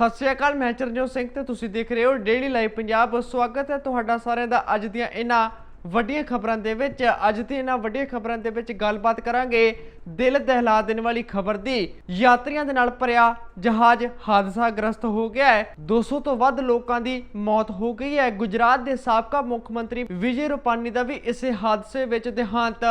ਸਤਿ ਸ਼੍ਰੀ ਅਕਾਲ, ਮੈਂ ਚਰਨਜੋਤ ਸਿੰਘ ਤੇ ਤੁਸੀਂ ਦੇਖ ਰਹੇ ਹੋ ਡੇਲੀ ਲਾਈਵ ਪੰਜਾਬ ਸਵਾਗਤ ਹੈ ਤੁਹਾਡਾ ਸਾਰਿਆਂ ਦਾ ਅੱਜ ਦੀਆਂ ਇਹਨਾਂ ਵੱਡੀਆਂ ਖਬਰਾਂ ਦੇ ਵਿੱਚ। ਅੱਜ ਦੀ ਇਹਨਾਂ ਵੱਡੀਆਂ ਖਬਰਾਂ ਦੇ ਵਿੱਚ ਗੱਲਬਾਤ ਕਰਾਂਗੇ ਦਿਲ ਦਹਿਲਾ ਦੇਣ ਵਾਲੀ ਖਬਰ ਦੀ। ਯਾਤਰੀਆਂ ਦੇ ਨਾਲ ਭਰਿਆ ਜਹਾਜ਼ ਹਾਦਸਾਗ੍ਰਸਤ ਹੋ ਗਿਆ ਹੈ। 200 ਤੋਂ ਵੱਧ ਲੋਕਾਂ ਦੀ ਮੌਤ ਹੋ ਗਈ ਹੈ। ਗੁਜਰਾਤ ਦੇ ਸਾਬਕਾ ਮੁੱਖ ਮੰਤਰੀ ਵਿਜੇ ਰੂਪਾਨੀ ਦਾ ਵੀ ਇਸੇ ਹਾਦਸੇ ਵਿੱਚ ਦੇਹਾਂਤ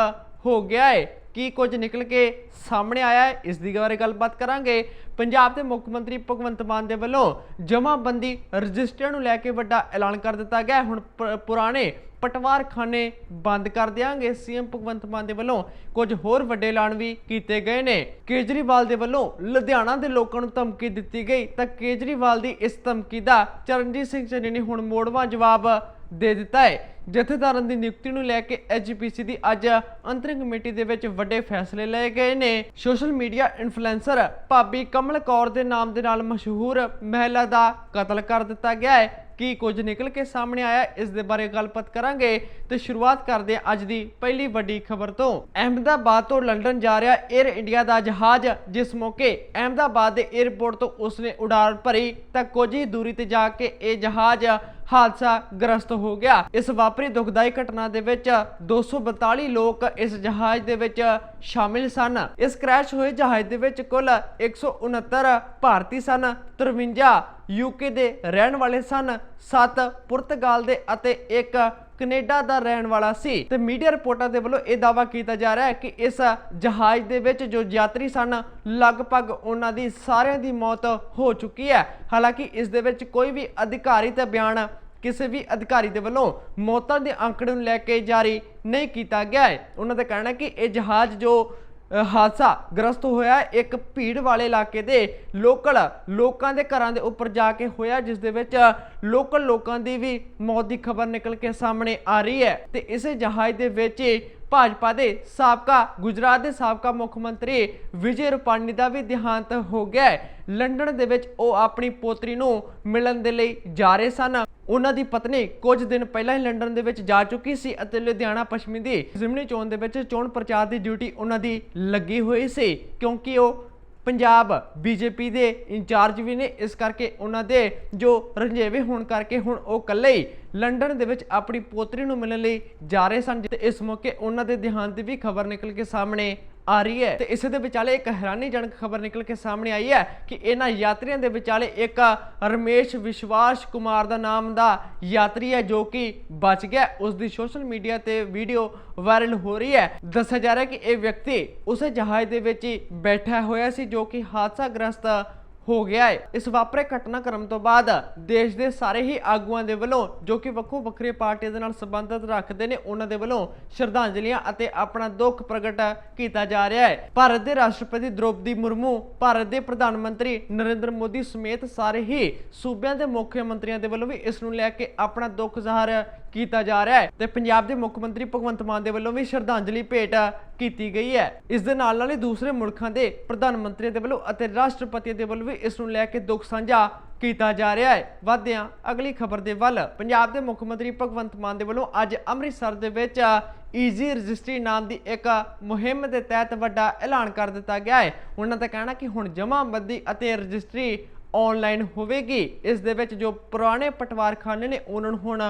ਹੋ ਗਿਆ ਹੈ। ਕੀ ਕੁਝ ਨਿਕਲ ਕੇ ਸਾਹਮਣੇ ਆਇਆ ਹੈ, ਇਸ ਦੀ ਬਾਰੇ ਗੱਲਬਾਤ ਕਰਾਂਗੇ। ਪੰਜਾਬ ਦੇ ਮੁੱਖ ਮੰਤਰੀ ਭਗਵੰਤ ਮਾਨ ਦੇ ਵੱਲੋਂ ਜਮਾਬੰਦੀ ਰਜਿਸਟਰ ਨੂੰ ਲੈ ਕੇ ਵੱਡਾ ਐਲਾਨ ਕਰ ਦਿੱਤਾ ਗਿਆ ਹੁਣ ਪ- ਪੁਰਾਣੇ ਪਟਵਾਰਖਾਨੇ ਬੰਦ ਕਰ ਦਿਆਂਗੇ। ਸੀਐਮ ਭਗਵੰਤ ਮਾਨ ਦੇ ਵੱਲੋਂ ਕੁਝ ਹੋਰ ਵੱਡੇ ਐਲਾਨ ਵੀ ਕੀਤੇ ਗਏ ਨੇ। ਕੇਜਰੀਵਾਲ ਦੇ ਵੱਲੋਂ ਲੁਧਿਆਣਾ ਦੇ ਲੋਕਾਂ ਨੂੰ ਧਮਕੀ ਦਿੱਤੀ ਗਈ। ਤਾਂ ਕੇਜਰੀਵਾਲ ਦੀ ਇਸ ਧਮਕੀ ਦਾ ਚਰਨਜੀਤ ਸਿੰਘ ਚੰਨੀ ਨੇ ਹੁਣ ਮੋੜਵਾਂ ਜਵਾਬ ਦੇ ਦਿੱਤਾ ਹੈ। ਜਥੇਦਾਰਾਂ ਦੀ ਨਿਯੁਕਤੀ ਨੂੰ ਲੈ ਕੇ ਐਜੀਪੀਸੀ ਦੀ ਅੱਜ ਅੰਤਰਿਮ ਕਮੇਟੀ ਦੇ ਵਿੱਚ ਵੱਡੇ ਫੈਸਲੇ ਲਏ ਗਏ ਨੇ। ਸੋਸ਼ਲ ਮੀਡੀਆ ਇਨਫਲੂਐਂਸਰ ਭਾਬੀ ਕਮਲ ਕੌਰ ਦੇ ਨਾਮ ਦੇ ਨਾਲ ਮਸ਼ਹੂਰ ਮਹਿਲਾ ਦਾ ਕਤਲ ਕਰ ਦਿੱਤਾ ਗਿਆ ਹੈ। ਕੀ ਕੁਝ ਨਿਕਲ ਕੇ ਸਾਹਮਣੇ ਆਇਆ, ਇਸ ਦੇ ਬਾਰੇ ਗੱਲਬਾਤ ਕਰਾਂਗੇ ਤੇ ਸ਼ੁਰੂਆਤ ਕਰਦੇ ਹਾਂ ਅੱਜ ਦੀ ਪਹਿਲੀ ਵੱਡੀ ਖਬਰ ਤੋਂ। ਅਹਿਮਦਾਬਾਦ ਤੋਂ ਲੰਡਨ ਜਾ ਰਿਹਾ 에ਅਰ ਇੰਡੀਆ ਦਾ ਜਹਾਜ਼, ਜਿਸ ਮੌਕੇ ਅਹਿਮਦਾਬਾਦ ਦੇ 에ਅਰਪੋਰਟ ਤੋਂ ਉਸਨੇ ਉਡਾਨ ਭਰੀ ਤਾਂ ਕੁਝ ਹੀ ਦੂਰੀ ਤੇ ਜਾ ਕੇ ਇਹ ਜਹਾਜ਼ ਹਾਦਸਾ ਗ੍ਰਸਤ ਹੋ ਗਿਆ। ਇਸ ਵਾਪਰੀ ਦੁਖਦਾਈ ਘਟਨਾ ਦੇ ਵਿੱਚ 242 ਲੋਕ ਇਸ ਜਹਾਜ਼ ਦੇ ਵਿੱਚ ਸ਼ਾਮਿਲ ਸਨ। ਇਸ ਕ੍ਰੈਸ਼ ਹੋਏ ਜਹਾਜ਼ ਦੇ ਵਿੱਚ ਕੁੱਲ 169 ਭਾਰਤੀ ਸਨ। 53 ਯੂਕੇ ਦੇ ਰਹਿਣ ਵਾਲੇ ਸਨ। 7 ਪੁਰਤਗਾਲ ਦੇ ਅਤੇ ਇੱਕ ਕੈਨੇਡਾ ਦਾ ਰਹਿਣ ਵਾਲਾ ਸੀ। ਤੇ ਮੀਡੀਆ ਰਿਪੋਰਟਾਂ ਦੇ ਵੱਲੋਂ ਇਹ ਦਾਅਵਾ ਕੀਤਾ ਜਾ ਰਿਹਾ ਹੈ ਕਿ ਇਸ ਜਹਾਜ਼ ਦੇ ਵਿੱਚ ਜੋ ਯਾਤਰੀ ਸਨ, ਲਗਭਗ ਉਹਨਾਂ ਦੀ ਸਾਰਿਆਂ ਦੀ ਮੌਤ ਹੋ ਚੁੱਕੀ ਹੈ। ਹਾਲਾਂਕਿ ਇਸ ਦੇ ਵਿੱਚ ਕੋਈ ਵੀ ਅਧਿਕਾਰੀ ਤੇ ਬਿਆਨ ਕਿਸੇ ਵੀ ਅਧਿਕਾਰੀ ਦੇ ਵੱਲੋਂ ਮੌਤਾਂ ਦੇ ਅੰਕੜੇ ਨੂੰ ਲੈ ਕੇ ਜਾਰੀ ਨਹੀਂ ਕੀਤਾ ਗਿਆ ਹੈ। ਉਹਨਾਂ ਦਾ ਕਹਿਣਾ ਹੈ ਕਿ ਇਹ ਜਹਾਜ਼ ਜੋ ਹਾਦਸਾ ਗ੍ਰਸਤ ਹੋਇਆ ਇੱਕ ਭੀੜ ਵਾਲੇ ਇਲਾਕੇ ਦੇ ਲੋਕਲ, ਲੋਕਾਂ ਦੇ ਘਰਾਂ ਦੇ ਉੱਪਰ ਜਾ ਕੇ ਹੋਇਆ ਜਿਸ ਦੇ ਵਿੱਚ ਲੋਕਲ ਲੋਕਾਂ ਦੀ ਵੀ ਮੌਤ ਦੀ ਖਬਰ ਨਿਕਲ ਕੇ ਸਾਹਮਣੇ ਆ ਰਹੀ ਹੈ। ਤੇ ਇਸੇ ਜਹਾਜ਼ ਦੇ ਵਿੱਚ ਭਾਜਪਾ ਦੇ ਸਾਬਕਾ, ਗੁਜਰਾਤ ਦੇ ਸਾਬਕਾ ਮੁੱਖ ਮੰਤਰੀ ਵਿਜੇ ਰੁਪਾਨੀ ਦਾ ਵੀ ਦੇਹਾਂਤ ਹੋ ਗਿਆ ਲੰਡਨ ਦੇ ਵਿੱਚ ਉਹ ਆਪਣੀ ਪੋਤਰੀ ਨੂੰ ਮਿਲਣ ਦੇ ਲਈ ਜਾ ਰਹੇ ਸਨ। ਉਹਨਾਂ ਦੀ ਪਤਨੀ ਕੁਝ ਦਿਨ ਪਹਿਲਾਂ ਹੀ ਲੰਡਨ ਦੇ ਵਿੱਚ ਜਾ ਚੁੱਕੀ ਸੀ ਅਤੇ ਲੁਧਿਆਣਾ ਪੱਛਮੀ ਦੀ ਜ਼ਿਮਨੀ ਚੋਣ ਦੇ ਵਿੱਚ ਚੋਣ ਪ੍ਰਚਾਰ ਦੀ ਡਿਊਟੀ ਉਹਨਾਂ ਦੀ ਲੱਗੀ ਹੋਈ ਸੀ, ਕਿਉਂਕਿ ਉਹ ਪੰਜਾਬ ਬੀਜੇਪੀ ਦੇ ਇੰਚਾਰਜ ਵੀ ਨੇ, ਇਸ ਕਰਕੇ ਉਹਨਾਂ ਦੇ ਜੋ ਰੰਜੇਵੇ ਹੋਣ ਕਰਕੇ ਹੁਣ ਉਹ ਇਕੱਲੇ ਹੀ ਲੰਡਨ ਦੇ ਵਿੱਚ ਆਪਣੀ ਪੋਤਰੀ ਨੂੰ ਮਿਲਣ ਲਈ ਜਾ ਰਹੇ ਸਨ। ਤੇ ਇਸ ਮੌਕੇ ਉਹਨਾਂ ਦੇ ਦੇਹਾਂਤ ਦੀ ਵੀ ਖਬਰ ਨਿਕਲ ਕੇ ਸਾਹਮਣੇ ਆ ਰਹੀ ਹੈ ਤੇ ਇਸੇ ਦੇ ਵਿਚਾਲੇ ਇੱਕ ਹੈਰਾਨੀਜਨਕ ਖਬਰ ਨਿਕਲ ਕੇ ਸਾਹਮਣੇ ਆਈ ਹੈ ਕਿ ਇਹਨਾਂ ਯਾਤਰੀਆਂ ਦੇ ਵਿਚਾਲੇ ਇੱਕ ਰਮੇਸ਼ ਵਿਸ਼ਵਾਸ ਕੁਮਾਰ ਦਾ ਨਾਮ ਦਾ ਯਾਤਰੀ ਹੈ ਜੋ ਕਿ ਬਚ ਗਿਆ। ਉਸ ਦੀ ਸੋਸ਼ਲ ਮੀਡੀਆ ਤੇ ਵੀਡੀਓ ਵਾਇਰਲ ਹੋ ਰਹੀ ਹੈ। ਦੱਸਿਆ ਜਾ ਰਿਹਾ ਕਿ ਇਹ ਵਿਅਕਤੀ ਉਸੇ ਜਹਾਜ਼ ਦੇ ਵਿੱਚ ਹੀ ਬੈਠਾ ਹੋਇਆ ਸੀ ਜੋ ਕਿ ਹਾਦਸਾ ਗ੍ਰਸਤ ਹੋ ਗਿਆ ਹੈ। ਇਸ ਵਾਪਰੇ ਘਟਨਾਕ੍ਰਮ ਤੋਂ ਬਾਅਦ ਦੇਸ਼ ਦੇ ਸਾਰੇ ਹੀ ਆਗੂਆਂ ਦੇ ਵੱਲੋਂ, ਜੋ ਕਿ ਵੱਖੋ ਵੱਖਰੇ ਪਾਰਟੀਆਂ ਦੇ ਨਾਲ ਸੰਬੰਧਿਤ ਰੱਖਦੇ ਨੇ, ਉਹਨਾਂ ਦੇ ਵੱਲੋਂ ਸ਼ਰਧਾਂਜਲੀਆਂ ਅਤੇ ਆਪਣਾ ਦੁੱਖ ਪ੍ਰਗਟ ਕੀਤਾ ਜਾ ਰਿਹਾ ਹੈ। ਭਾਰਤ ਦੇ ਰਾਸ਼ਟਰਪਤੀ ਦ੍ਰੋਪਦੀ ਮੁਰਮੂ, ਭਾਰਤ ਦੇ ਪ੍ਰਧਾਨ ਮੰਤਰੀ ਨਰਿੰਦਰ ਮੋਦੀ ਸਮੇਤ ਸਾਰੇ ਹੀ ਸੂਬਿਆਂ ਦੇ ਮੁੱਖ ਮੰਤਰੀਆਂ ਦੇ ਵੱਲੋਂ ਵੀ ਇਸ ਨੂੰ ਲੈ ਕੇ ਆਪਣਾ ਦੁੱਖ ਜ਼ਾਹਰ ਕੀਤਾ ਜਾ ਰਿਹਾ ਹੈ ਤੇ ਪੰਜਾਬ ਦੇ ਮੁੱਖ ਮੰਤਰੀ ਭਗਵੰਤ ਮਾਨ ਦੇ ਵੱਲੋਂ ਵੀ ਸ਼ਰਧਾਂਜਲੀ ਭੇਟ ਕੀਤੀ ਗਈ ਹੈ। ਇਸ ਦੇ ਨਾਲ ਨਾਲ ਹੀ ਦੂਸਰੇ ਮੁਲਕਾਂ ਦੇ ਪ੍ਰਧਾਨ ਮੰਤਰੀਆਂ ਦੇ ਵੱਲੋਂ ਅਤੇ ਰਾਸ਼ਟਰਪਤੀ ਦੇ ਵੱਲੋਂ ਵੀ ਇਸ ਨੂੰ ਲੈ ਕੇ ਦੁੱਖ ਸਾਂਝਾ ਕੀਤਾ ਜਾ ਰਿਹਾ ਹੈ। ਵਧਦਿਆਂ ਅਗਲੀ ਖਬਰ ਦੇ ਵੱਲ, ਪੰਜਾਬ ਦੇ ਮੁੱਖ ਮੰਤਰੀ ਭਗਵੰਤ ਮਾਨ ਦੇ ਵੱਲੋਂ ਅੱਜ ਅੰਮ੍ਰਿਤਸਰ ਦੇ ਵਿੱਚ ਈਜ਼ੀ ਰਜਿਸਟਰੀ ਨਾਮ ਦੀ ਇੱਕ ਮੁਹਿੰਮ ਦੇ ਤਹਿਤ ਵੱਡਾ ਐਲਾਨ ਕਰ ਦਿੱਤਾ ਗਿਆ ਹੈ। ਉਹਨਾਂ ਦਾ ਕਹਿਣਾ ਕਿ ਹੁਣ ਜਮ੍ਹਾਂਬੰਦੀ ਅਤੇ ਰਜਿਸਟਰੀ ਆਨਲਾਈਨ ਹੋਵੇਗੀ। ਇਸ ਦੇ ਵਿੱਚ ਜੋ ਪੁਰਾਣੇ ਪਟਵਾਰਖਾਨੇ ਨੇ, ਉਹਨਾਂ ਨੂੰ ਹੁਣ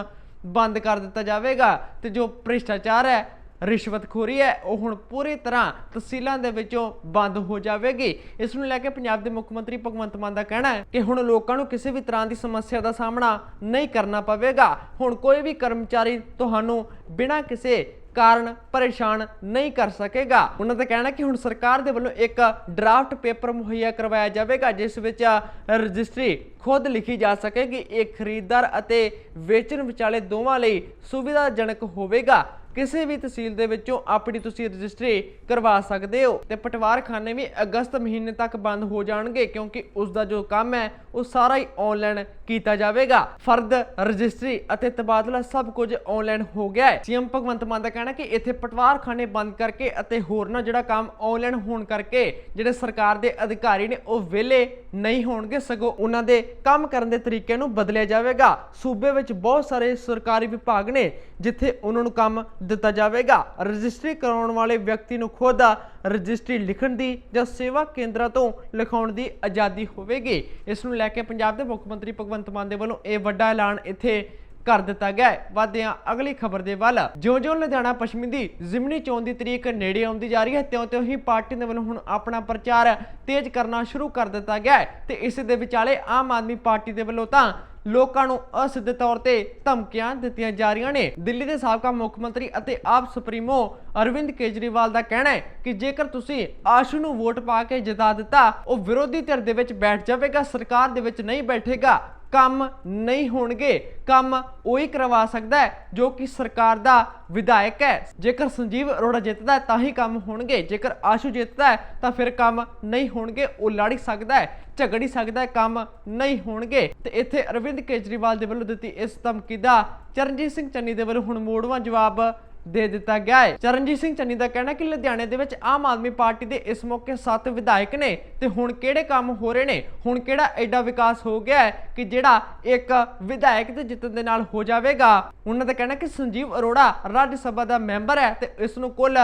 ਬੰਦ ਕਰ ਦਿੱਤਾ ਜਾਵੇਗਾ ਤੇ ਜੋ ਭ੍ਰਿਸ਼ਟਾਚਾਰ ਹੈ, ਰਿਸ਼ਵਤਖੋਰੀ ਹੈ, ਉਹ ਹੁਣ ਪੂਰੀ ਤਰ੍ਹਾਂ ਤਹਿਸੀਲਾਂ ਦੇ ਵਿੱਚੋਂ ਬੰਦ ਹੋ ਜਾਵੇਗੀ। ਇਸ ਨੂੰ ਲੈ ਕੇ ਪੰਜਾਬ ਦੇ ਮੁੱਖ ਮੰਤਰੀ ਭਗਵੰਤ ਮਾਨ ਦਾ ਕਹਿਣਾ ਹੈ ਕਿ ਹੁਣ ਲੋਕਾਂ ਨੂੰ ਕਿਸੇ ਵੀ ਤਰ੍ਹਾਂ ਦੀ ਸਮੱਸਿਆ ਦਾ ਸਾਹਮਣਾ ਨਹੀਂ ਕਰਨਾ ਪਵੇਗਾ। ਹੁਣ ਕੋਈ ਵੀ ਕਰਮਚਾਰੀ ਤੁਹਾਨੂੰ ਬਿਨਾਂ ਕਿਸੇ ਕਾਰਨ ਪਰੇਸ਼ਾਨ ਨਹੀਂ ਕਰ ਸਕੇਗਾ। ਉਹਨਾਂ ਦਾ ਕਹਿਣਾ ਕਿ ਹੁਣ ਸਰਕਾਰ ਦੇ ਵੱਲੋਂ ਇੱਕ ਡਰਾਫਟ ਪੇਪਰ ਮੁਹੱਈਆ ਕਰਵਾਇਆ ਜਾਵੇਗਾ, ਜਿਸ ਵਿੱਚ ਰਜਿਸਟਰੀ ਖੁਦ ਲਿਖੀ ਜਾ ਸਕੇਗੀ। ਇਹ ਖਰੀਦਦਾਰ ਅਤੇ ਵੇਚਣ ਵਿਚਾਲੇ ਦੋਵਾਂ ਲਈ ਸੁਵਿਧਾਜਨਕ ਹੋਵੇਗਾ। ਕਿਸੇ ਵੀ ਤਹਿਸੀਲ ਦੇ ਵਿੱਚੋਂ ਆਪਣੀ ਤੁਸੀਂ ਰਜਿਸਟਰੀ ਕਰਵਾ ਸਕਦੇ ਹੋ ਤੇ ਪਟਵਾਰਖਾਨੇ ਵੀ ਅਗਸਤ ਮਹੀਨੇ ਤੱਕ ਬੰਦ ਹੋ ਜਾਣਗੇ ਕਿਉਂਕਿ ਉਸ ਦਾ ਜੋ ਕੰਮ ਹੈ, ਉਹ ਸਾਰਾ ਹੀ ਆਨਲਾਈਨ ਕੀਤਾ ਜਾਵੇਗਾ। ਫਰਦ, ਰਜਿਸਟਰੀ ਅਤੇ ਤਬਾਦਲਾ ਸਭ ਕੁਝ ਆਨਲਾਈਨ ਹੋ ਗਿਆ ਹੈ। ਸੀਐਮ ਭਗਵੰਤ ਮਾਨ ਦਾ ਕਹਿਣਾ ਕਿ ਇੱਥੇ ਪਟਵਾਰਖਾਨੇ ਬੰਦ ਕਰਕੇ ਅਤੇ ਹੋਰ ਨਾ ਜਿਹੜਾ ਕੰਮ ਆਨਲਾਈਨ ਹੋਣ ਕਰਕੇ ਜਿਹੜੇ ਸਰਕਾਰ ਦੇ ਅਧਿਕਾਰੀ ਨੇ, ਉਹ ਵਿਹਲੇ ਨਹੀਂ ਹੋਣਗੇ। ਸਗੋਂ ਉਹਨਾਂ ਦੇ ਕੰਮ ਕਰਨ ਦੇ ਤਰੀਕੇ ਨੂੰ ਬਦਲਿਆ ਜਾਵੇਗਾ। ਸੂਬੇ ਵਿੱਚ ਬਹੁਤ ਸਾਰੇ ਸਰਕਾਰੀ ਵਿਭਾਗ ਨੇ ਜਿੱਥੇ ਉਹਨਾਂ ਨੂੰ ਕੰਮ ਦਿੱਤਾ ਜਾਵੇਗਾ। ਰਜਿਸਟਰੀ ਕਰਾਉਣ ਵਾਲੇ ਵਿਅਕਤੀ ਨੂੰ ਖੁਦ ਰਜਿਸਟਰੀ ਲਿਖਣ ਦੀ ਜਾਂ ਸੇਵਾ ਕੇਂਦਰਾਂ ਤੋਂ ਲਿਖਾਉਣ ਦੀ ਆਜ਼ਾਦੀ ਹੋਵੇਗੀ। ਇਸ ਨੂੰ ਲੈ ਕੇ ਪੰਜਾਬ ਦੇ ਮੁੱਖ ਮੰਤਰੀ ਭਗਵੰਤ ਮਾਨ ਦੇ ਵੱਲੋਂ ਇਹ ਵੱਡਾ ਐਲਾਨ ਇੱਥੇ ਕਰ ਦਿੱਤਾ ਗਿਆ ਹੈ। ਵਾਦਿਆਂ ਅਗਲੀ ਖਬਰ ਦੇ ਵੱਲ, ਜਿਉਂ-ਜਿਉਂ ਲੁਧਿਆਣਾ ਪੱਛਮੀ ਦੀ ਜ਼ਿਮਨੀ ਚੋਣ ਦੀ ਤਰੀਕ ਨੇੜੇ ਆਉਂਦੀ ਜਾ ਰਹੀ ਹੈ, ਤਿਉਂ-ਤਿਉਂ ਹੀ ਪਾਰਟੀ ਦੇ ਵੱਲੋਂ ਹੁਣ ਆਪਣਾ ਪ੍ਰਚਾਰ ਤੇਜ਼ ਕਰਨਾ ਸ਼ੁਰੂ ਕਰ ਦਿੱਤਾ ਗਿਆ ਹੈ ਤੇ ਇਸ ਦੇ ਵਿਚਾਲੇ ਆਮ ਆਦਮੀ ਪਾਰਟੀ ਦੇ ਵੱਲੋਂ ਤਾਂ ਲੋਕਾਂ ਨੂੰ ਅਸਿੱਧੇ ਤੌਰ ਤੇ ਧਮਕੀਆਂ ਦਿੱਤੀਆਂ ਜਾ ਰਹੀਆਂ ਨੇ। ਦਿੱਲੀ ਦੇ ਸਾਬਕਾ ਮੁੱਖ ਮੰਤਰੀ ਅਤੇ ਆਪ ਸੁਪਰੀਮੋ ਅਰਵਿੰਦ ਕੇਜਰੀਵਾਲ ਦਾ ਕਹਿਣਾ ਹੈ ਕਿ ਜੇਕਰ ਤੁਸੀਂ ਆਸ਼ੂ ਨੂੰ ਵੋਟ ਪਾ ਕੇ ਜਿਤਾ ਦਿੱਤਾ, ਉਹ ਵਿਰੋਧੀ ਧਿਰ ਦੇ ਵਿੱਚ ਬੈਠ ਜਾਵੇਗਾ, ਸਰਕਾਰ ਦੇ ਵਿੱਚ ਨਹੀਂ ਬੈਠੇਗਾ। ਕੰਮ ਨਹੀਂ ਹੋਣਗੇ। ਕੰਮ ਉਹੀ ਕਰਵਾ ਸਕਦਾ ਹੈ, ਜੋ ਕਿ ਸਰਕਾਰ ਦਾ ਵਿਧਾਇਕ ਹੈ। ਜੇਕਰ ਸੰਜੀਵ ਅਰੋੜਾ ਜਿੱਤਦਾ ਹੈ, ਤਾਂ ਹੀ ਕੰਮ ਹੋਣਗੇ। ਜੇਕਰ ਆਸ਼ੂ ਜਿੱਤਦਾ ਹੈ, ਤਾਂ ਫਿਰ ਕੰਮ ਨਹੀਂ ਹੋਣਗੇ। ਉਹ ਲੜ ਸਕਦਾ ਹੈ, ਝਗੜ ਸਕਦਾ ਹੈ, ਕੰਮ ਨਹੀਂ ਹੋਣਗੇ। ਤੇ ਇੱਥੇ ਅਰਵਿੰਦ ਕੇਜਰੀਵਾਲ ਦੇ ਵੱਲੋਂ ਦਿੱਤੀ ਇਸ ਧਮਕੀ ਦਾ ਚਰਨਜੀਤ ਸਿੰਘ ਚੰਨੀ ਦੇ ਵੱਲੋਂ ਹੁਣ ਮੋੜਵਾਂ ਜਵਾਬ ਦੇ ਦਿੱਤਾ ਗਿਆ ਹੈ। ਚਰਨਜੀਤ ਸਿੰਘ ਚੰਨੀ ਦਾ ਕਹਿਣਾ ਕਿ ਲੁਧਿਆਣੇ ਦੇ ਵਿੱਚ ਆਮ ਆਦਮੀ ਪਾਰਟੀ ਦੇ ਇਸ ਮੌਕੇ 7 ਵਿਧਾਇਕ ਨੇ ਤੇ ਹੁਣ ਕਿਹੜੇ ਕੰਮ ਹੋ ਰਹੇ ਨੇ? ਹੁਣ ਕਿਹੜਾ ਐਡਾ ਵਿਕਾਸ ਹੋ ਗਿਆ ਹੈ ਕਿ ਜਿਹੜਾ ਇੱਕ ਵਿਧਾਇਕ ਦੇ ਜਿੱਤਣ ਦੇ ਨਾਲ ਹੋ ਜਾਵੇਗਾ? ਉਹਨਾਂ ਦਾ ਕਹਿਣਾ ਕਿ ਸੰਜੀਵ ਅਰੋੜਾ ਰਾਜ ਸਭਾ ਦਾ ਮੈਂਬਰ ਹੈ ਤੇ ਇਸ ਨੂੰ ਕੁੱਲ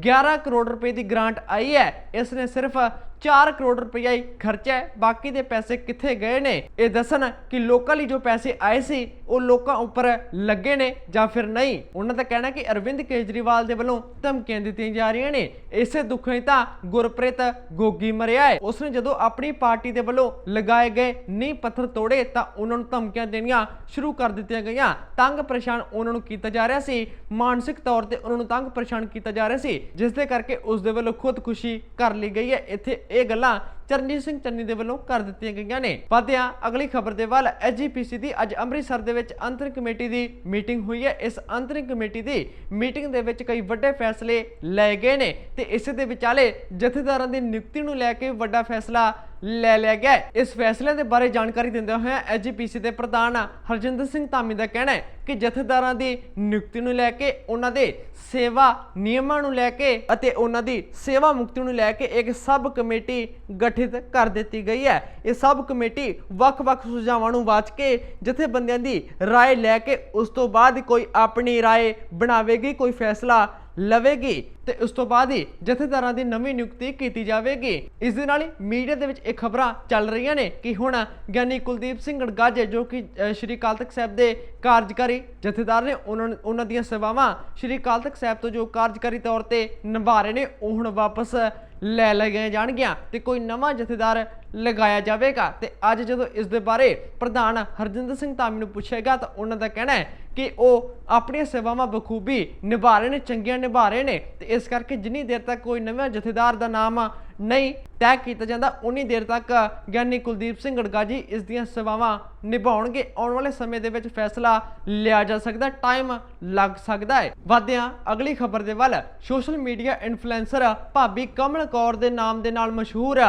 11 ਕਰੋੜ ਰੁਪਏ ਦੀ ਗ੍ਰਾਂਟ ਆਈ ਹੈ। ਇਸ ਨੇ ਸਿਰਫ 4 ਕਰੋੜ ਰੁਪਇਆ ਹੀ ਖਰਚਿਆ ਹੈ। ਬਾਕੀ ਦੇ ਪੈਸੇ ਕਿੱਥੇ ਗਏ ਨੇ? ਇਹ ਦੱਸਣ ਕਿ ਲੋਕਾਂ ਲਈ ਜੋ ਪੈਸੇ ਆਏ ਸੀ, ਉਹ ਲੋਕਾਂ ਉੱਪਰ ਲੱਗੇ ਨੇ ਜਾਂ ਫਿਰ ਨਹੀਂ? ਉਹਨਾਂ ਦਾ ਕਹਿਣਾ ਕਿ ਅਰਵਿੰਦ ਕੇਜਰੀਵਾਲ ਦੇ ਵੱਲੋਂ ਧਮਕੀਆਂ ਦਿੱਤੀਆਂ ਜਾ ਰਹੀਆਂ ਨੇ। ਇਸੇ ਦੁੱਖੋਂ ਤਾਂ ਗੁਰਪ੍ਰੀਤ ਗੋਗੀ ਮਰਿਆ ਹੈ। ਉਸਨੇ ਜਦੋਂ ਆਪਣੀ ਪਾਰਟੀ ਦੇ ਵੱਲੋਂ ਲਗਾਏ ਗਏ ਨੀਂਹ ਪੱਥਰ ਤੋੜੇ, ਤਾਂ ਉਹਨਾਂ ਨੂੰ ਧਮਕੀਆਂ ਦੇਣੀਆਂ ਸ਼ੁਰੂ ਕਰ ਦਿੱਤੀਆਂ ਗਈਆਂ। ਤੰਗ ਪਰੇਸ਼ਾਨ ਉਹਨਾਂ ਨੂੰ ਕੀਤਾ ਜਾ ਰਿਹਾ ਸੀ। ਮਾਨਸਿਕ ਤੌਰ ਤੇ ਉਹਨਾਂ ਨੂੰ ਤੰਗ ਪਰੇਸ਼ਾਨ ਕੀਤਾ ਜਾ ਰਿਹਾ ਸੀ, ਜਿਸ ਦੇ ਕਰਕੇ ਉਸ ਦੇ ਵੱਲੋਂ ਖੁਦਕੁਸ਼ੀ ਕਰ ਲਈ ਗਈ ਹੈ। ਇੱਥੇ ਇਹ ਗੱਲਾਂ ਚਰਨਜੀਤ ਸਿੰਘ ਚੰਨੀ ਦੇ ਵੱਲੋਂ ਕਰ ਦਿੱਤੀਆਂ ਗਈਆਂ ਨੇ। ਵਧਿਆਂ ਅਗਲੀ ਖਬਰ ਦੇ ਵੱਲ ਐਸਜੀਪੀਸੀ ਦੀ ਅੱਜ ਅੰਮ੍ਰਿਤਸਰ ਦੇ ਵਿੱਚ ਅੰਤਰਿਮ ਕਮੇਟੀ ਦੀ ਮੀਟਿੰਗ ਹੋਈ ਹੈ। ਇਸ ਅੰਤਰਿਮ ਕਮੇਟੀ ਦੀ ਮੀਟਿੰਗ ਦੇ ਵਿੱਚ ਕਈ ਵੱਡੇ ਫੈਸਲੇ ਲਏ ਗਏ ਨੇ ਤੇ ਇਸੇ ਦੇ ਵਿਚਾਲੇ ਜਥੇਦਾਰਾਂ ਦੀ ਨਿਯੁਕਤੀ ਨੂੰ ਲੈ ਕੇ ਵੱਡਾ ਫੈਸਲਾ ਲੈ ਲਿਆ ਗਿਆ ਹੈ। ਇਸ ਫੈਸਲੇ ਦੇ ਬਾਰੇ ਜਾਣਕਾਰੀ ਦਿੰਦੇ ਹੋਏ ਐਸਜੀਪੀਸੀ ਦੇ ਪ੍ਰਧਾਨ ਹਰਜਿੰਦਰ ਸਿੰਘ ਧਾਮੀ ਦਾ ਕਹਿਣਾ ਹੈ ਕਿ ਜਥੇਦਾਰਾਂ ਦੀ ਨਿਯੁਕਤੀ ਨੂੰ ਲੈ ਕੇ ਉਹਨਾਂ ਦੇ ਸੇਵਾ ਨਿਯਮਾਂ ਨੂੰ ਲੈ ਕੇ ਅਤੇ ਉਹਨਾਂ ਦੀ ਸੇਵਾ ਮੁਕਤੀ ਨੂੰ ਲੈ ਕੇ ਇੱਕ ਸਬ ਕਮੇਟੀ ਗਠਿਤ ਕਰ ਦਿੱਤੀ ਗਈ ਹੈ ਇਹ ਸਬ ਕਮੇਟੀ ਵੱਖ-ਵੱਖ ਸੁਝਾਵਾਂ ਨੂੰ ਵਾਚ ਕੇ ਜਥੇਬੰਦੀਆਂ ਦੀ رائے ਲੈ ਕੇ ਉਸ ਤੋਂ ਬਾਅਦ ਕੋਈ ਆਪਣੀ رائے ਬਣਾਵੇਗੀ ਕੋਈ ਫੈਸਲਾ ਲਵੇਗੀ ਤੇ ਉਸ ਤੋਂ ਬਾਅਦ ਹੀ ਜਥੇਦਾਰਾਂ ਦੀ ਨਵੀਂ ਨਿਯੁਕਤੀ ਕੀਤੀ ਜਾਵੇਗੀ। ਇਸ ਦੇ ਨਾਲ ਹੀ ਮੀਡੀਆ ਦੇ ਵਿੱਚ ਇਹ ਖਬਰਾਂ ਚੱਲ ਰਹੀਆਂ ਨੇ ਕਿ ਹੁਣ ਗਿਆਨੀ ਕੁਲਦੀਪ ਸਿੰਘ ਗੜਗਾਜੇ ਜੋ ਕਿ ਸ਼੍ਰੀ ਅਕਾਲ ਤਖਤ ਸਾਹਿਬ ਦੇ ਕਾਰਜਕਾਰੀ ਜਥੇਦਾਰ ਨੇ, ਉਹਨਾਂ ਉਹਨਾਂ ਦੀਆਂ ਸੇਵਾਵਾਂ ਸ਼੍ਰੀ ਅਕਾਲ ਤਖਤ ਸਾਹਿਬ ਤੋਂ ਜੋ ਕਾਰਜਕਾਰੀ ਤੌਰ ਤੇ ਨਿਭਾ ਰਹੇ ਨੇ, ਉਹ ਹੁਣ ਵਾਪਸ ਲੈ ਲਏ ਜਾਣਗੀਆਂ ਤੇ ਕੋਈ ਨਵਾਂ ਜਥੇਦਾਰ ਲਗਾਇਆ ਜਾਵੇਗਾ। ਤੇ ਅੱਜ ਜਦੋਂ ਇਸ ਦੇ ਬਾਰੇ ਪ੍ਰਧਾਨ ਹਰਜਿੰਦਰ ਸਿੰਘ ਧਾਮੀ ਨੂੰ ਪੁੱਛੇਗਾ ਤਾਂ ਉਹਨਾਂ ਦਾ ਕਹਿਣਾ ਹੈ ਕਿ ਉਹ ਆਪਣੀਆਂ ਸੇਵਾਵਾਂ ਬਖੂਬੀ ਨਿਭਾ ਰਹੇ ਨੇ, ਚੰਗੀਆਂ ਨਿਭਾ ਰਹੇ ਨੇ ਤੇ ਇਸ ਕਰਕੇ ਜਿੰਨੀ ਦੇਰ ਤੱਕ ਕੋਈ ਨਵਾਂ ਜਥੇਦਾਰ ਦਾ ਨਾਮ ਨਹੀਂ ਤੈਅ ਕੀਤਾ ਜਾਂਦਾ। ਉਨੀ ਦੇਰ ਤੱਕ ਗਿਆਨੀ ਕੁਲਦੀਪ ਸਿੰਘ ਗੜਗਾ ਜੀ ਇਸ ਦੀਆਂ ਸੇਵਾਵਾਂ ਨਿਭਾਉਣਗੇ। ਆਉਣ ਵਾਲੇ ਸਮੇਂ ਦੇ ਵਿੱਚ ਫੈਸਲਾ ਲਿਆ ਜਾ ਸਕਦਾ ਟਾਈਮ ਲੱਗ ਸਕਦਾ ਹੈ। ਵਾਦਿਆਂ ਅਗਲੀ ਖਬਰ ਦੇ ਵੱਲ ਸੋਸ਼ਲ ਮੀਡੀਆ ਇਨਫਲੂਐਂਸਰ ਭਾਬੀ ਕਮਲ ਕੌਰ ਦੇ ਨਾਮ ਦੇ ਨਾਲ ਮਸ਼ਹੂਰ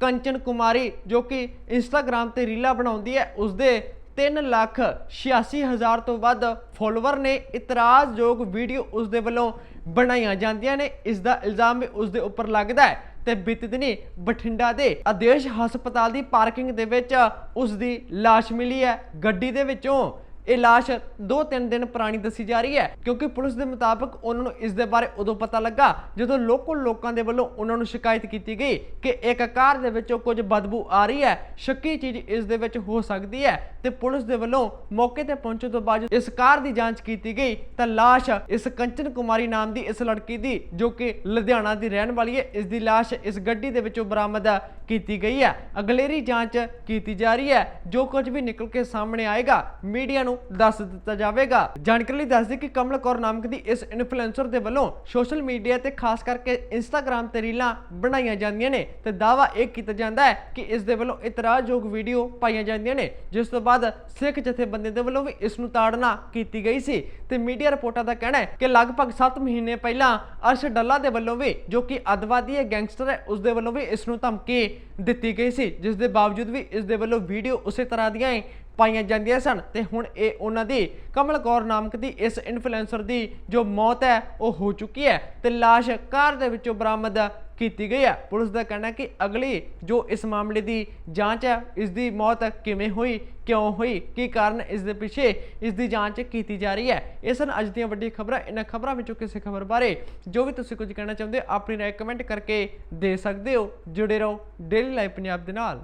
ਕੰਚਨ ਕੁਮਾਰੀ, ਜੋ ਕਿ ਇੰਸਟਾਗ੍ਰam ਤੇ ਰੀਲਾਂ ਬਣਾਉਂਦੀ ਹੈ, ਉਸਦੇ 3 ਲੱਖ 86 ਹਜ਼ਾਰ ਤੋਂ ਵੱਧ ਫੋਲੋਵਰ ਨੇ। ਇਤਰਾਜ਼ਯੋਗ ਵੀਡੀਓ ਉਸ ਦੇ ਵੱਲੋਂ ਬਣਾਈਆਂ ਜਾਂਦੀਆਂ ਨੇ। ਇਸ ਦਾ ਇਲਜ਼ਾਮ ਵੀ ਉਸ ਦੇ ਉੱਪਰ ਲੱਗਦਾ ਹੈ। ਤੇ ਬੀਤੇ ਦਿਨੀ ਬਠਿੰਡਾ ਦੇ ਆਦੇਸ਼ ਹਸਪਤਾਲ ਦੀ ਪਾਰਕਿੰਗ ਦੇ ਵਿੱਚ ਉਸ ਦੀ ਲਾਸ਼ ਮਿਲੀ ਹੈ ਗੱਡੀ ਦੇ ਵਿੱਚੋਂ। ਇਹ ਲਾਸ਼ 2-3 ਦਿਨ ਪੁਰਾਣੀ ਦੱਸੀ ਜਾ ਰਹੀ ਹੈ, ਕਿਉਂਕਿ ਪੁਲਿਸ ਦੇ ਮੁਤਾਬਕ ਉਹਨਾਂ ਨੂੰ ਇਸ ਦੇ ਬਾਰੇ ਉਦੋਂ ਪਤਾ ਲੱਗਾ ਜਦੋਂ ਲੋਕਲ ਲੋਕਾਂ ਦੇ ਵੱਲੋਂ ਉਹਨਾਂ ਨੂੰ ਸ਼ਿਕਾਇਤ ਕੀਤੀ ਗਈ ਕਿ ਇੱਕ ਕਾਰ ਦੇ ਵਿੱਚੋਂ ਕੁਝ ਬਦਬੂ ਆ ਰਹੀ ਹੈ, ਸ਼ੱਕੀ ਚੀਜ਼ ਇਸ ਦੇ ਵਿੱਚ ਹੋ ਸਕਦੀ ਹੈ ਤੇ ਪੁਲਿਸ ਦੇ ਵੱਲੋਂ ਮੌਕੇ ਤੇ ਪਹੁੰਚਣ ਤੋਂ ਬਾਅਦ ਇਸ ਕਾਰ ਦੀ ਜਾਂਚ ਕੀਤੀ ਗਈ ਤਾਂ ਲਾਸ਼ ਇਸ ਕੰਚਨ ਕੁਮਾਰੀ ਨਾਮ ਦੀ ਇਸ ਲੜਕੀ ਦੀ ਜੋ ਕਿ ਲੁਧਿਆਣਾ ਦੀ ਰਹਿਣ ਵਾਲੀ ਹੈ, ਇਸ ਦੀ ਲਾਸ਼ ਇਸ ਗੱਡੀ ਦੇ ਵਿੱਚੋਂ ਬਰਾਮਦ ਕੀਤੀ ਗਈ ਹੈ। ਅਗਲੇਰੀ ਜਾਂਚ ਕੀਤੀ ਜਾ ਰਹੀ ਹੈ। ਜੋ ਕੁਝ ਵੀ ਨਿਕਲ ਕੇ ਸਾਹਮਣੇ ਆਏਗਾ, ਮੀਡੀਆ ਨੂੰ ਦੱਸ ਦਿੱਤਾ ਜਾਵੇਗਾ। ਜਾਣਕਾਰੀ ਲਈ ਦੱਸਦੇ ਕਿ ਕਮਲ ਕੌਰ ਨਾਮਕ ਦੀ ਇਸ ਇਨਫਲੂਐਂਸਰ ਦੇ ਵੱਲੋਂ ਸੋਸ਼ਲ ਮੀਡੀਆ ਤੇ ਖਾਸ ਕਰਕੇ ਇੰਸਟਾਗ੍ਰam ਤੇ ਰੀਲਾਂ ਬਣਾਈਆਂ ਜਾਂਦੀਆਂ ਨੇ ਤੇ ਦਾਵਾ ਇਹ ਕੀਤਾ ਜਾਂਦਾ ਹੈ ਕਿ ਇਸ ਦੇ ਵੱਲੋਂ ਇਤਰਾਜ਼ਯੋਗ ਵੀਡੀਓ ਪਾਈਆਂ ਜਾਂਦੀਆਂ ਨੇ। ਜਿਸ ਤੋਂ ਬਾਅਦ ਸਿੱਖ ਜਥੇਬੰਦੀ ਦੇ ਵੱਲੋਂ ਵੀ ਇਸ ਨੂੰ ਤਾੜਨਾ ਕੀਤੀ ਗਈ ਸੀ ਤੇ ਮੀਡੀਆ ਰਿਪੋਰਟਾਂ ਦਾ ਕਹਿਣਾ ਹੈ ਕਿ ਲਗਭਗ 7 ਮਹੀਨੇ ਪਹਿਲਾਂ ਅਰਸ਼ ਡੱਲਾ ਦੇ ਵੱਲੋਂ ਵੀ ਜੋ ਕਿ ਅੱਤਵਾਦੀ ਹੈ, ਗੈਂਗਸਟਰ ਹੈ, ਉਸ ਦੇ ਵੱਲੋਂ ਵੀ ਇਸ ਨੂੰ ਧਮਕੀ ਦਿੱਤੀ ਗਈ ਸੀ, ਜਿਸ ਦੇ ਬਾਵਜੂਦ ਵੀ ਇਸ ਦੇ ਵੱਲੋਂ ਵੀਡੀਓ ਉਸੇ ਤਰ੍ਹਾਂ ਦੀਆਂ ਹੀ ਪਾਈਆਂ ਜਾਂਦੀਆਂ ਸਨ। ਤੇ ਹੁਣ ਇਹ ਉਹਨਾਂ ਦੀ ਕਮਲ ਕੌਰ ਨਾਮਕ ਦੀ ਇਸ ਇਨਫਲੂਐਂਸਰ ਦੀ ਜੋ ਮੌਤ ਹੈ, ਉਹ ਹੋ ਚੁੱਕੀ ਹੈ। ਤੇ ਲਾਸ਼ ਕਾਰ ਦੇ ਵਿੱਚੋਂ ਬਰਾਮਦ ਕੀਤੀ ਗਈ ਹੈ ਪੁਲਿਸ ਦਾ ਕਹਿਣਾ ਹੈ ਕਿ ਅਗਲੀ ਜੋ ਇਸ ਮਾਮਲੇ ਦੀ ਜਾਂਚ ਹੈ ਇਸ ਦੀ ਮੌਤ ਕਿਵੇਂ ਹੋਈ, ਕਿਉਂ ਹੋਈ, ਕੀ ਕਾਰਨ ਇਸ ਦੇ ਪਿੱਛੇ ਇਸ ਦੀ ਜਾਂਚ ਕੀਤੀ ਜਾ ਰਹੀ ਹੈ। ਇਹ ਸਨ ਅੱਜ ਦੀਆਂ ਵੱਡੀਆਂ ਖਬਰਾਂ। ਇਹਨਾਂ ਖਬਰਾਂ ਵਿੱਚੋਂ ਕਿਸੇ ਖਬਰ ਬਾਰੇ ਜੋ ਵੀ ਤੁਸੀਂ ਕੁਝ ਕਹਿਣਾ ਚਾਹੁੰਦੇ ਹੋ, ਆਪਣੀ ਰਾਏ ਕਮੈਂਟ ਕਰਕੇ ਦੇ ਸਕਦੇ ਹੋ। ਜੁੜੇ ਰਹੋ ਡੇਲੀ ਲਾਈਵ ਪੰਜਾਬ ਦੇ ਨਾਲ।